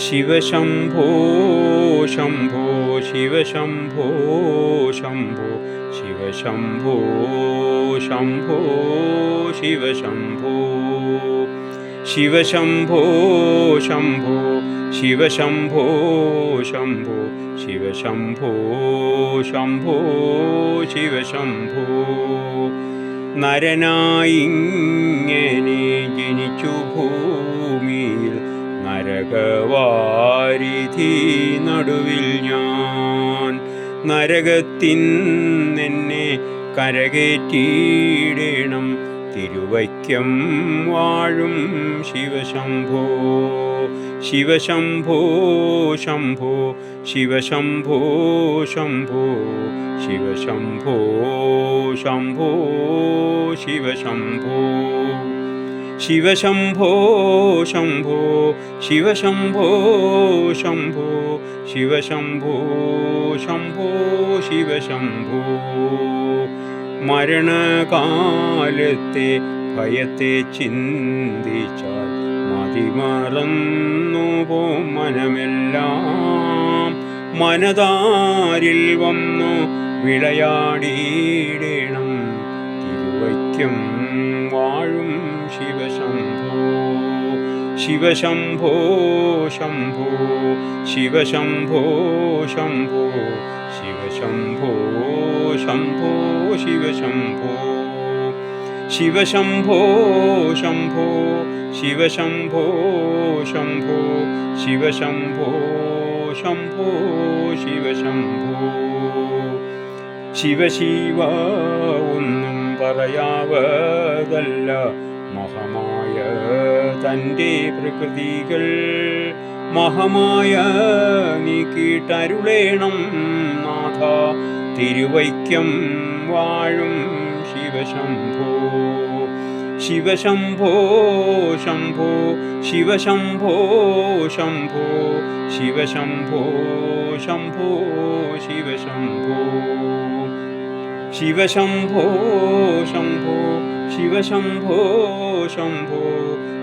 ശിവശംഭോ ശംഭോ ശിവശംഭോ ശംഭോ ശിവശംഭോ ശംഭോ ശിവശംഭോ ശിവശംഭോ ശംഭോ ശിവശംഭോ ശംഭോ ശിവശംഭോ ശംഭോ ശിവശംഭോ. നരനായിങ്ങനെ ജനിച്ചു ഭൂമിയിൽ നരകവാരിധി നടുവിൽ ഞാൻ നരകത്തിൻ നിന്നെ കരകേറ്റിയിടണം. തിരുവൈക്കം വാഴും ശിവശംഭോ ശിവശംഭോ ശംഭോ ശിവശംഭോ ശംഭോ ശിവശംഭോ ശംഭോ ശിവശംഭോ. ശിവശംഭോ ശംഭോ ശിവശംഭോ ശംഭോ ശിവശംഭോ ശംഭോ ശിവശംഭോ മരണകാലത്തെ ഭയത്തെ ചിന്തിച്ചാൽ മതിമറന്നു പോ മനമെല്ലാം. മനതാരിൽ വന്നു വിളയാടിയിടണം തിരുവൈക്കം ശിവശംഭോ ശംഭോ ശിവശംഭോ ശംഭോ ശിവശംഭോ ശംഭോ ശിവശംഭോ ശിവശംഭോ ശംഭോ ശിവശംഭോ ശംഭോ ശിവശംഭോ ശംഭോ ശിവശംഭോ ശിവശിവ ഒന്നും പറയാവതല്ല മഹമായ തന്റെ പ്രകൃതികൾ മഹമായ നീ കേട്ടരുളേണം നാഥ. തിരുവൈക്കം വാഴും ശിവശംഭോ. ശിവശംഭോ ശംഭോ ശിവശംഭോ ശംഭോ ശിവശംഭോ ശംഭോ ശിവശംഭോ. ശിവശംഭോ ശംഭോ ശിവശംഭോ ശംഭോ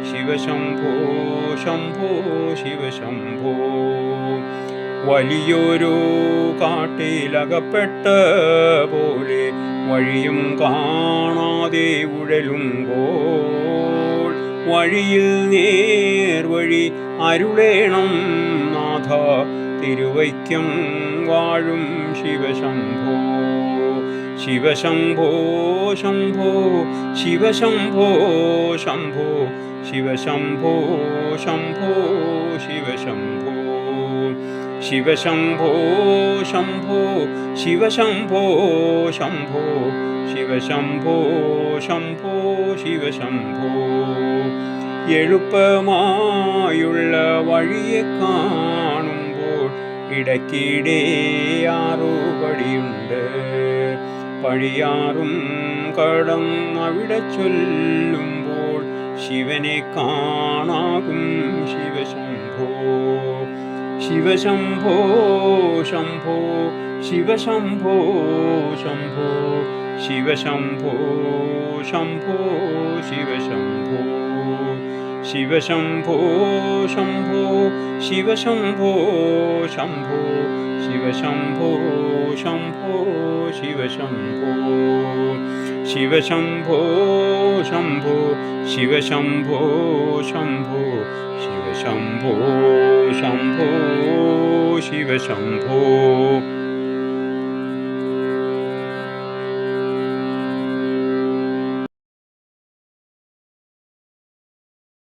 ശിവശംഭോ ശംഭോ ശിവശംഭോ വലിയൊരു കാട്ടിലകപ്പെട്ട പോലെ വഴിയും കാണാതെ ഉഴലുമ്പോൾ വഴിയിൽ നേർവഴി അരുളേണം നാഥ തിരുവൈക്കം വാഴും ശിവശംഭോ ശിവശംഭോ ശംഭോ ശിവശംഭോ ശംഭോ ശിവശംഭോ ശംഭോ ശിവശംഭോ ശിവശംഭോ ശംഭോ ശിവശംഭോ ശംഭോ ശിവശംഭോ ശംഭോ ശിവശംഭോ എളുപ്പമായുള്ള വഴിയെ കാണുമ്പോൾ ഇടയ്ക്കിടെ ആറുപടിയുണ്ട് പഴിയാറും കടന്നവിടെ ചൊല്ലുമ്പോൾ ശിവനെ കാണാകും ശിവശംഭോ. ശിവശംഭോ ശംഭോ ശിവശംഭോ ശംഭോ ശിവശംഭോ ശംഭോ ശിവശംഭോ. ശിവശംഭോ ശംഭോ ശിവശംഭോ ശംഭോ ശിവശംഭോ ശംഭോ ശിവശംഭോ ശിവശംഭോ ശംഭോ ശിവശംഭോ ശംഭോ ശിവശംഭോ ശംഭോ ശിവശംഭോ